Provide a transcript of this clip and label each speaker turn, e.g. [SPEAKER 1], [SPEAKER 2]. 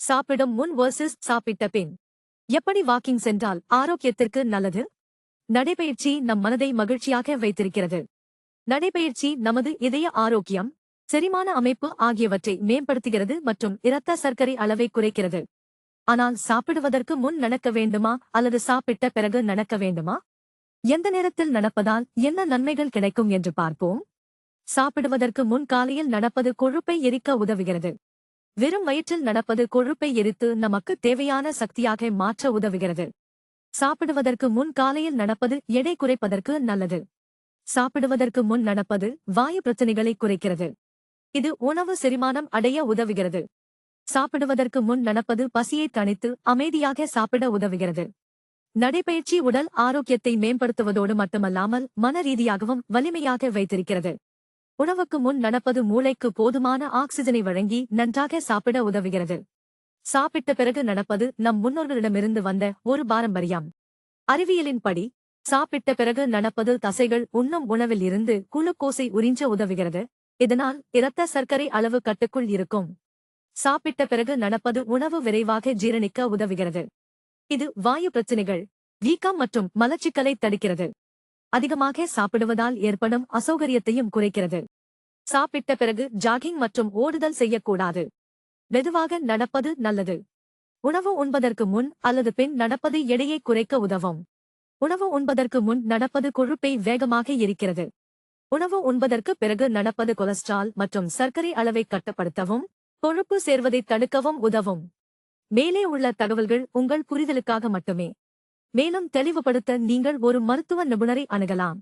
[SPEAKER 1] சாப்பிடும் முன் வர்சஸ் சாப்பிட்ட பின். எப்படி வாக்கிங் சென்றால் ஆரோக்கியத்திற்கு நல்லது? நடைபயிற்சி நம் மனதை மகிழ்ச்சியாக வைத்திருக்கிறது. நடைபயிற்சி நமது இதய ஆரோக்கியம் செரிமான அமைப்பு ஆகியவற்றை மேம்படுத்துகிறது மற்றும் இரத்த சர்க்கரை அளவை குறைக்கிறது. ஆனால் சாப்பிடுவதற்கு முன் நடக்க வேண்டுமா அல்லது சாப்பிட்ட பிறகு நடக்க வேண்டுமா? எந்த நேரத்தில் நடப்பதால் என்ன நன்மைகள் கிடைக்கும் என்று பார்ப்போம். சாப்பிடுவதற்கு முன் காலையில் நடப்பது கொழுப்பை எரிக்க உதவுகிறது. வெறும் வயிற்றில் நடப்பது கொழுப்பை எரித்து நமக்கு தேவையான சக்தியாக மாற்ற உதவுகிறது. சாப்பிடுவதற்கு முன் காலையில் நடப்பது எடை குறைப்பதற்கு நல்லது. சாப்பிடுவதற்கு முன் நடப்பது வாயு பிரச்சனைகளை குறைக்கிறது. இது உணவு செரிமானம் அடைய உதவுகிறது. சாப்பிடுவதற்கு முன் நடப்பது பசியை தணித்து அமைதியாக சாப்பிட உதவுகிறது. நடைபயிற்சி உடல் ஆரோக்கியத்தை மேம்படுத்துவதோடு மட்டுமல்லாமல் மன ரீதியாகவும் வலிமையாக வைத்திருக்கிறது. உணவுக்கு முன் நடப்பது மூளைக்கு போதுமான ஆக்சிஜனை வழங்கி நன்றாக சாப்பிட உதவுகிறது. சாப்பிட்ட பிறகு நடப்பது நம் முன்னோர்களிடமிருந்து வந்த ஒரு பாரம்பரியம். அறிவியலின்படி சாப்பிட்ட பிறகு நடப்பது தசைகள் உண்ணும் உணவில் இருந்து குளுக்கோசை உறிஞ்ச உதவுகிறது. இதனால் இரத்த சர்க்கரை அளவு கட்டுக்குள் இருக்கும். சாப்பிட்ட பிறகு நடப்பது உணவு விரைவாக ஜீரணிக்க உதவுகிறது. இது வாயு பிரச்சினைகள் வீக்கம் மற்றும் மலச்சிக்கலை தடுக்கிறது. அதிகமாக சாப்பிடுவதால் ஏற்படும் அசௌகரியத்தையும் குறைக்கிறது. சாப்பிட்ட பிறகு ஜாகிங் மற்றும் ஓடுதல் செய்யக்கூடாது. மெதுவாக நடப்பது நல்லது. உணவு உண்பதற்கு முன் அல்லது பின் நடப்பது எடையை குறைக்க உதவும். உணவு உண்பதற்கு முன் நடப்பது கொழுப்பை வேகமாக இருக்கிறது உணவு உண்பதற்கு பிறகு நடப்பது கொலஸ்ட்ரால் மற்றும் சர்க்கரை அளவை கட்டுப்படுத்தவும் கொழுப்பு சேர்வதை தடுக்கவும் உதவும். மேலே உள்ள தகவல்கள் உங்கள் புரிதலுக்காக மட்டுமே. மேலும் தெளிவுபடுத்த நீங்கள் ஒரு மருத்துவ நிபுணரை அணுகலாம்.